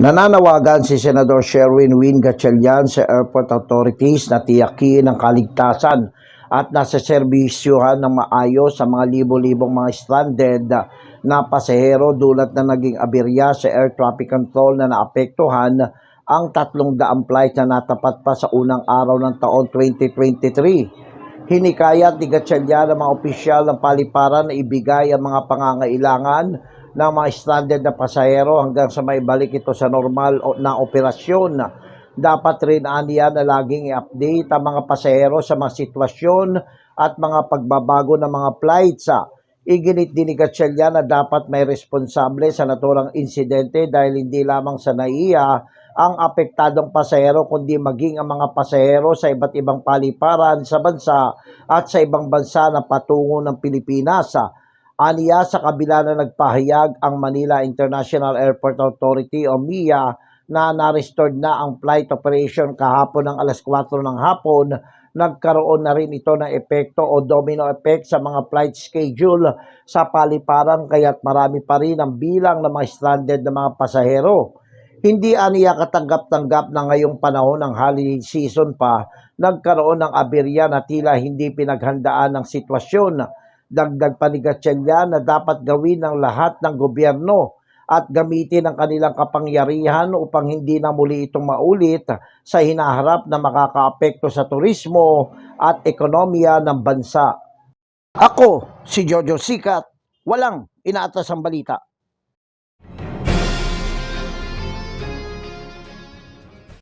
Nananawagan si Senador Sherwin Win Gatchalian sa airport authorities na tiyakin ang kaligtasan at nasa serbisyuhan ng maayos sa mga libo-libong mga stranded na pasahero dulot na naging aberya sa air traffic control na naapektuhan ang tatlong daang flight na natapat pa sa unang araw ng taon 2023. Hinikayat ni Gatchalian ang mga opisyal ng paliparan na ibigay ang mga pangangailangan ng mga stranded na pasahero hanggang sa may balik ito sa normal na operasyon. Dapat rin aniya na laging i-update ang mga pasahero sa mga sitwasyon at mga pagbabago ng mga flights. Iginit din ni Gatchalian na dapat may responsable sa naturang insidente dahil hindi lamang sa NAIA ang apektadong pasahero kundi maging ang mga pasahero sa iba't ibang paliparan sa bansa at sa ibang bansa na patungo ng Pilipinas. Aniya sa kabila na nagpahayag ang Manila International Airport Authority o MIA na na-restored na ang flight operation kahapon ng alas 4 ng hapon, nagkaroon na rin ito ng epekto o domino effect sa mga flight schedule sa paliparan kaya't marami pa rin ang bilang ng mga stranded na mga pasahero. Hindi aniya katanggap-tanggap na ngayong panahon ng holiday season pa, nagkaroon ng aberya na tila hindi pinaghandaan ng sitwasyon. Dagdag pa ni Gatchalian na dapat gawin ng lahat ng gobyerno at gamitin ang kanilang kapangyarihan upang hindi na muli itong maulit sa hinaharap na makakaapekto sa turismo at ekonomiya ng bansa. Ako, si Jojo Sikat, walang inaatas ang balita.